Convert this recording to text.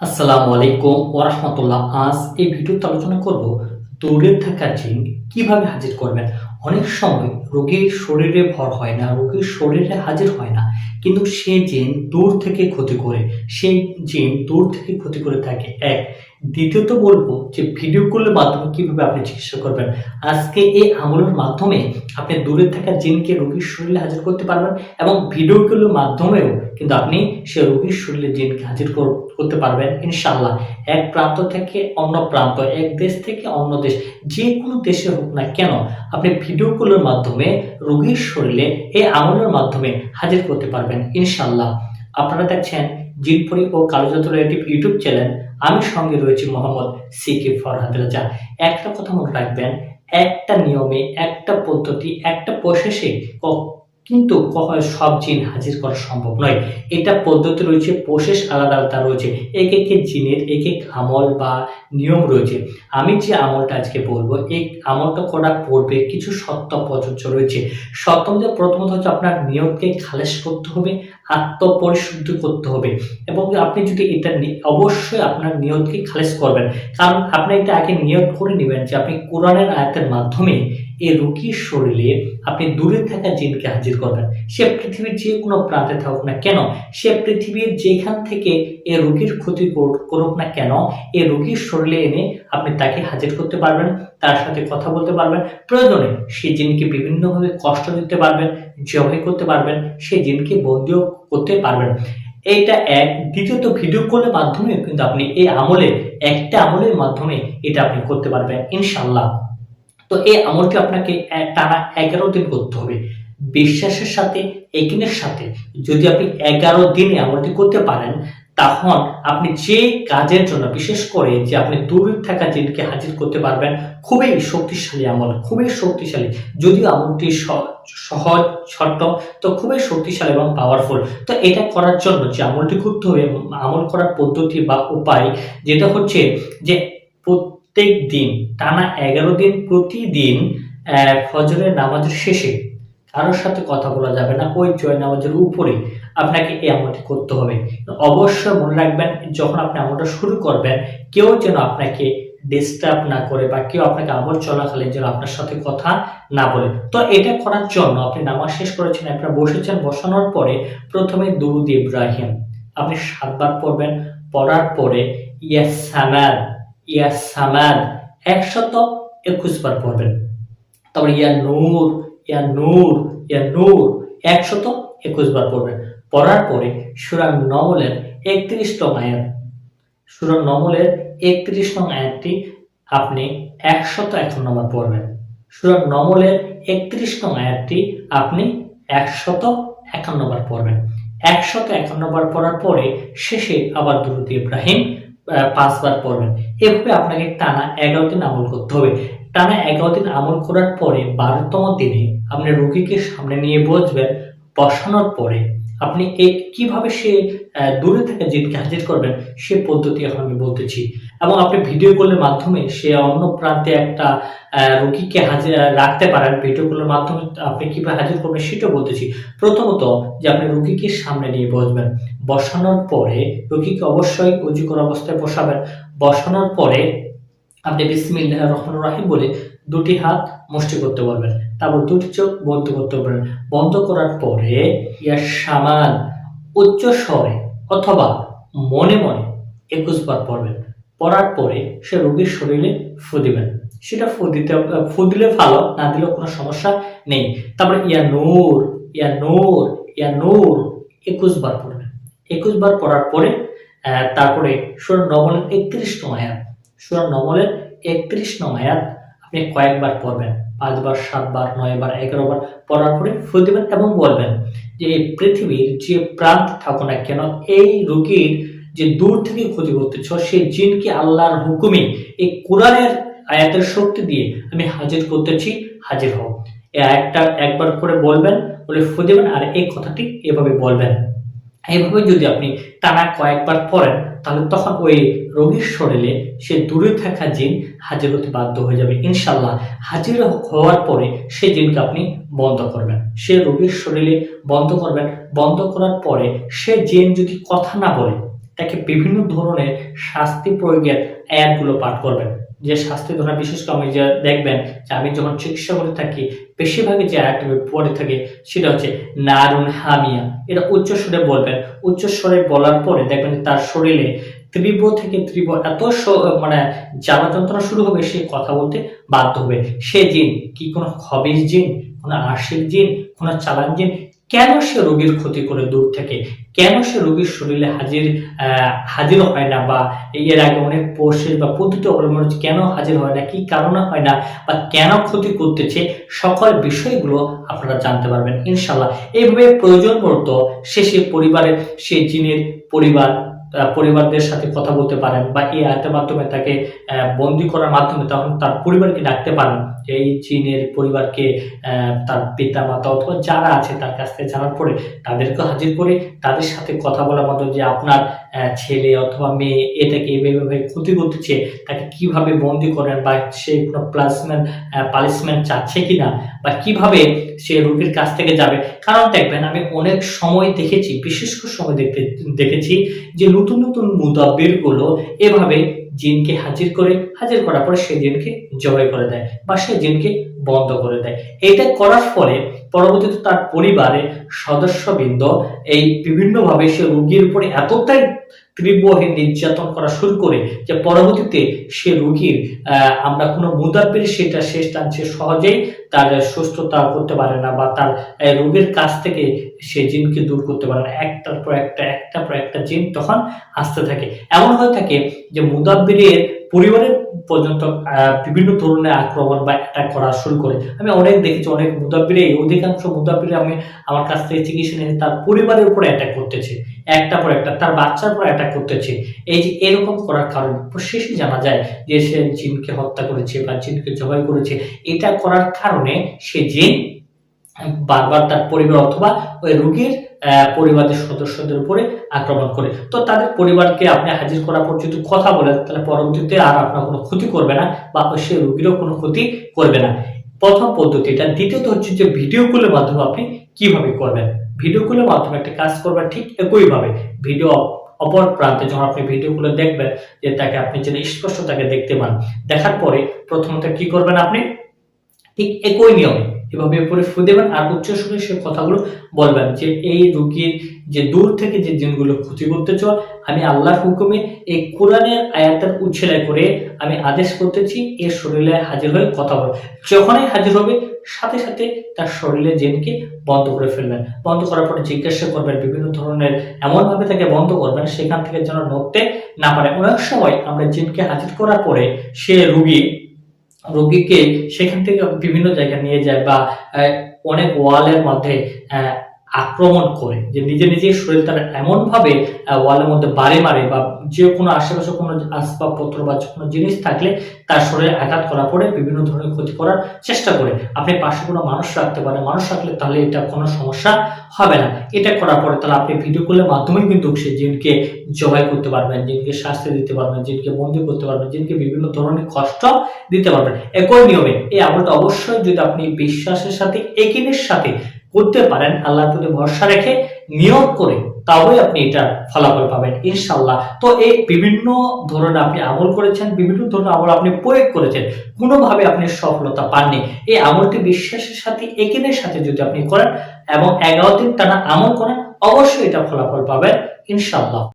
আসসালামু আলাইকুম ওরহমতুল্লাহ আজ এই ভিডিওতে আলোচনা করব দূরে থাকা জিন কীভাবে হাজির করবেন। অনেক সময় রোগীর শরীরে ভর হয় না রোগীর শরীরে হাজির হয় না। কিন্তু সে জিন দূর থেকে ক্ষতি করে, সেই জিন দূর থেকে ক্ষতি করে থাকে। এক, দ্বিতীয়ত বলব যে ভিডিওগুলোর মাধ্যমে কীভাবে আপনি চিকিৎসা করবেন? আজকে এই আমলের মাধ্যমে আপনি দূরে থাকা জিনকে রোগীর শরীরে হাজির করতে পারবেন এবং ভিডিওগুলোর মাধ্যমেও কিন্তু আপনি সে রোগীর শরীরে জিনকে হাজির কর- করতে পারবেন ইনশাল্লাহ এক প্রান্ত থেকে অন্য প্রান্ত, এক দেশ থেকে অন্য দেশ, যে কোনো দেশে হোক না কেন, আপনি ভিডিওগুলোর মাধ্যমে রোগীর শরীরে এই আমলের মাধ্যমে হাজির করতে পারবেন ইনশাল্লাহ আপনারা দেখছেন জিনপুরি ও কালোজাতুর একটি ইউটিউব চ্যানেল। আমি সঙ্গে রয়েছি মোহাম্মদ সিকে ফরহাদ রাজা। একটা কথা মনে রাখবেন, একটা নিয়মে, একটা পদ্ধতি, একটা প্রসেসে কিন্তু সব জিন হাজির করা সম্ভব নয়। এটা পদ্ধতি রয়েছে, প্রসেস আলাদা আলাদা রয়েছে। এক এক জিনের এক এক আমল বা নিয়ম রয়েছে। আমি যে আমলটা আজকে বলব, এই আমলটা করার পূর্বে কিছু সত্য প্রযোজ্য রয়েছে। সত্য যে প্রথমত হচ্ছে আপনার নিয়মকে খালেস করতে হবে, আত্মপরিশুদ্ধ করতে হবে। এবং আপনি যদি এটা অবশ্যই আপনার নিয়তকে খালেস করবেন। কারণ আপনি এটা আগে নিয়ত করে নেবেন যে আপনি কোরআনের আয়াতের মাধ্যমে এই রোগীর শরীরে আপনি দূরে থাকা জিনকে হাজির করবেন। সে পৃথিবীর যে কোনো প্রান্তে থাকুক না কেন, সে পৃথিবীর যেখান থেকে এ রোগীর ক্ষতি করুক না কেন, এ রোগীর শরীরে এনে আপনি তাকে হাজির করতে পারবেন, তার সাথে কথা বলতে পারবেন। প্রয়োজনে সে জিনকে বিভিন্নভাবে কষ্ট দিতে পারবেন, জবাই করতে পারবেন, সে জিনকে বন্দিও করতে পারবেন। এইটা এক। দ্বিতীয়ত ভিডিও কলের মাধ্যমে কিন্তু আপনি এই আমলে, একটা আমলের মাধ্যমে এটা আপনি করতে পারবেন ইনশাল্লাহ তো এই আমলটি আপনাকে টানা এগারো দিন করতে হবে। বিশ্বাসের সাথে, একিনের সাথে যদি আপনি এগারো দিনে আমলটি করতে পারেন, তখন আপনি যে কাজের জন্য, বিশেষ করে যে আপনি দূরে থাকা জিনকে হাজির করতে পারবেন, খুবই শক্তিশালী আমল, খুবই শক্তিশালী। যদিও আমলটি সহজ, ছোট্ট, তো খুবই শক্তিশালী এবং পাওয়ারফুল তো এটা করার জন্য যে আমলটি করতে হবে, আমল করার পদ্ধতি বা উপায়, যেটা হচ্ছে যে প্রত্যেক দিন, টানা এগারো দিন প্রতিদিন ফজরের নামাজের শেষে কারোর সাথে কথা বলা যাবে না ওই জয় নামাজের উপরে আপনাকে এই আমলটি করতে হবে। অবশ্যই মনে রাখবেন, যখন আপনি আমলটা শুরু করবেন, কেউ যেন আপনাকে ডিস্টার্ব না করে বা কেউ আপনাকে আমল চলাকালীন যেন আপনার সাথে কথা না বলে। তো এটা করার জন্য আপনি নামাজ শেষ করেছেন আপনারা বসেছেন, বসানোর পরে প্রথমে দুরুদ ইব্রাহিম। আপনি সাতবার পড়বেন, পড়ার পরে ইয়া সামাদ ইয়া সামাদ একশত একুশ বার পড়বেন। তারপরে ইয়া নূর ইয়া নূর ইয়া নূর একশত একুশ বার পড়বেন। পড়ার পরে সুরা নমলের একত্রিশ নং আয়াত, সুরা নমলের একত্রিশ নং আয়াতটি আপনি একশত একান্ন বার পড়বেন। সুরা নমলের একত্রিশ নং আয়াতটি আপনি একশত একান্ন বার পড়বেন। একশত একান্ন বার পড়ার পরে শেষে আবার দুরুদ ইব্রাহিম পাঁচবার পড়বেন। এভাবে আপনাকে টানা এগারো দিন আমল করতে হবে। টানা এগারো দিন আমল করার পরে বারোতম দিনে আপনি রুগীকে সামনে নিয়ে বসবেন, বসানোর পরে আপনি এই কীভাবে সে দূরে থেকে জিনকে হাজির করবেন, সে পদ্ধতি এখন আমি বলতেছি। এবং আপনি ভিডিও কলের মাধ্যমে সে অন্য প্রান্তে একটা রোগীকে হাজির রাখতে পারেন। ভিডিও কলের মাধ্যমে আপনি কীভাবে হাজির করবেন সেটাও বলতেছি। প্রথমত যে আপনি রোগীকে সামনে নিয়ে বসবেন। বসানোর পরে রোগীকে অবশ্যই করা অবস্থায় বসাবেন। বসানোর পরে আপনি বিসমিল্লাহ রহমান রাহিম বলে দুটি হাত মুষ্টি করতে পারবেন। তারপর দুটি চোখ বন্ধ করতে পারবেন। বন্ধ করার পরে ইয়ার সামান উচ্চ স্বরে অথবা মনে মনে একুশ বার পড়বেন। পড়ার পরে সে রোগীর শরীরে ফু দিবেন। সেটা ফু দিতে, ফু দিলে ভালো, না দিলেও কোনো সমস্যা নেই। তারপরে ইয়া নূর ইয়া নূর ইয়া নূর, একুশ বার পড়বেন। একুশ বার পড়ার পরে তারপরে সুর নবলের একত্রিশ নং আয়াত। সুরা নমলের একত্রিশ নং আয়াত আপনি কয়েকবার পড়বেন, পাঁচবার, সাতবার, নয়বার এগারো বার পড়ার পরে ফু দেবেন এবং বলবেন যে পৃথিবীর যে প্রান্ত থাকো না কেন, এই রোগীর যে দূর থেকে ক্ষতি করতেছ, সেই জিনকে আল্লাহর হুকুমে এই কোরআনের আয়াতের শক্তি দিয়ে আমি হাজির করতেছি, হাজির হও এই আয়াতটা একবার করে বলবেন, বলে ফু দেবেন, আর এই কথাটি এভাবে বলবেন। এইভাবে যদি আপনি টানা কয়েকবার পড়েন তাহলে তখন ওই রোগীর শরীরে সে দূরে থাকা জিন হাজির হতে বাধ্য হয়ে যাবে। ইনশাল্লাহ হাজির হওয়ার পরে সে জিনকে আপনি বন্ধ করবেন। সে রোগীর শরীরে বন্ধ করবেন। বন্ধ করার পরে সে জিন যদি কথা না বলে তাকে বিভিন্ন ধরনের শাস্তি প্রয়োগের আয়াতগুলো পাঠ করবেন। যে শাস্তি ধরা বিশেষ করে আমি যে দেখবেন যে আমি যখন চিকিৎসা করে থাকি, বেশিরভাগই যে আয়াতটা পড়ে থাকে সেটা হচ্ছে, নারুন হামিয়া। এটা উচ্চ সুরে বলবেন। উচ্চ স্বরে বলার পরে দেখবেন তার শরীরে তীব্র থেকে তীব্র এত মানে জ্বালা যন্ত্রণা শুরু হবে, সে কথা বলতে বাধ্য হবে। সে জিন কি কোনো খবির জিন, কোনো আশিক জিন, কোনো চালান জিন, কেন সে রোগীর ক্ষতি করে দূর থেকে কেন সে রোগীর শরীরে হাজির হাজির হয় না বা এর আগে অনেক প্রসেস বা পদ্ধতি অবলম্বন কেন হাজির হয় না, কি কারণে হয় না বা কেন ক্ষতি করতেছে, সকল বিষয়গুলো আপনারা জানতে পারবেন ইনশাল্লাহ এইভাবে প্রয়োজন মতো সে সে পরিবারের, সে জিনের পরিবার পরিবারদের সাথে কথা বলতে পারেন বা এই আয়তের মাধ্যমে তাকে বন্দি করার মাধ্যমে তখন তার পরিবারকে ডাকতে পারেন। এই চীনের পরিবারকে তার পিতা মাতা অথবা যারা আছে তার কাছ থেকে জানার পরে তাদেরকে হাজির করে তাদের সাথে কথা বলার মতো যে আপনার ছেলে অথবা মেয়ে এটাকে এভাবে ক্ষতি করতেছে তাকে কীভাবে বন্দি করেন বা সে কোনো প্লাসমেন্ট পালিশমেন্ট চাচ্ছে কিনা বা কীভাবে সে রোগীর কাছ থেকে যাবে? কারণ দেখবেন আমি অনেক সময় দেখেছি, বিশেষ করে সময় দেখতে, দেখেছি যে নতুন নতুন মুদাব্বিরগুলো এভাবে জিনকে হাজির করে, হাজির করার পরে সেই জিনকে জবাই করে দেয় বা সেই জিনকে বন্ধ করে দেয়। এটা করার ফলে পরবর্তীতে তার পরিবারের সদস্যবৃন্দ এই বিভিন্নভাবে সে রোগীর উপরে এতটাই তীব্রভাবে নির্যাতন করা শুরু করে যে পরবর্তীতে সে রোগীর আমরা কোনো মুদাব্বির সেটা শেষ টানছে সহজেই তার সুস্থতা করতে পারে না বা তার রোগের কাছ থেকে সে জিনকে দূর করতে পারে না। একটার পর একটা একটা পর একটা জিন তখন আসতে থাকে। এমন হয়ে থাকে যে মুদাব্বিরের পরিবারের পর্যন্ত বিভিন্ন ধরনের আক্রমণ বা অ্যাটাক করা শুরু করে। আমি অনেক দেখেছি, অনেক মুদাব্বিরে অধিকাংশ মুদাব্বিরে আমি আমার কাছ থেকে চিকিৎসা নিয়ে তার পরিবারের উপরে অ্যাটাক করতেছে। একটা পর একটা, তার বাচ্চার উপর অ্যাটাক করতেছে। এই যে এরকম করার কারণে শেষে জানা যায় যে সে জিনকে হত্যা করেছে বা জিনকে জবাই করেছে। এটা করার কারণে সে জিন বারবার তার পরিবার অথবা ওই রোগীর পরিবারের সদস্যদের উপরে আক্রমণ করে। তো তাদের পরিবারকে আপনি হাজির করা পর্যন্ত কথা বলেন, তাহলে পরবর্তীতে আর আপনার কোনো ক্ষতি করবে না বা সে রোগীরও কোনো ক্ষতি করবে না। প্রথম পদ্ধতিটা দ্বিতীয়ত হচ্ছে যে ভিডিও কলের মাধ্যমে আপনি কীভাবে করবেন? ভিডিও কলের মাধ্যমে একটা কাজ করবেন ঠিক একইভাবে। ভিডিও অপর প্রান্তে যখন আপনি ভিডিও গুলো দেখবেন যে তাকে আপনি যেন স্পষ্ট তাকে দেখতে পান, দেখার পরে প্রথমত কি করবেন আপনি? ঠিক একই নিয়মে এভাবে উপরে ফু দেবেন আর উচ্চ সুরে সে কথাগুলো বলবেন যে, এই রুগীর যে দূর থেকে যে জিনগুলো ক্ষতি করতে চাও, আমি আল্লাহর হুকুমে এই কোরআনের আয়াতের উচ্ছেলাই করে আমি আদেশ করতেছি এর শরীরে হাজির হয়ে কথা বল। যখনই হাজির হবে, সাথে সাথে তার শরীরে জেনকে বন্ধ করে ফেলবেন। বন্ধ করার পরে জিজ্ঞাসা করবেন, বিভিন্ন ধরনের এমনভাবে তাকে বন্ধ করবেন, সেখান থেকে যেন নড়তে না পারে। অনেক সময় আমরা জিনকে হাজির করার পরে সে রুগী রোগীকে সেখান থেকে বিভিন্ন জায়গায় নিয়ে যায় বা অনেক ওয়ালের মধ্যে আক্রমণ করে, যে নিজে নিজেই শরীর তার এমন ভাবে ওয়ালের মধ্যে বাড়ি মারে বা যে কোনো আশেপাশে কোনো আসবাবপত্র বা কোনো জিনিস থাকলে তার শরীরে আঘাত করার পরে বিভিন্ন ধরনের ক্ষতি করার চেষ্টা করে। আপনি পাশে কোনো মানুষ রাখতে পারেন, মানুষ রাখলে তাহলে এটা কোনো সমস্যা হবে না। এটা করার পরে তাহলে আপনি ভিডিও কলের মাধ্যমেই কিন্তু সে জিনকে জবাই করতে পারবেন, জিনকে শাস্তি দিতে পারবেন, জিনকে বন্দি করতে পারবেন, জিনকে বিভিন্ন ধরনের কষ্ট দিতে পারবেন। একই নিয়মে এই আমলটা অবশ্যই যদি আপনি বিশ্বাসের সাথে একিনের সাথে করতে পারেন, আল্লাহ প্রতি ভরসা রেখে নিয়োগ করে তাহলে আপনি এটা ফলাফল পাবেন ইনশাল্লাহ তো এই বিভিন্ন ধরনের আপনি আমল করেছেন, বিভিন্ন ধরনের আমল আপনি প্রয়োগ করেছেন, কোনোভাবে আপনি সফলতা পাননি। এই আমলটি বিশ্বাসের সাথে, একিনের সাথে যদি আপনি করেন এবং এগারো দিন টানা আমল করেন, অবশ্যই এটা ফলাফল পাবেন ইনশাল্লাহ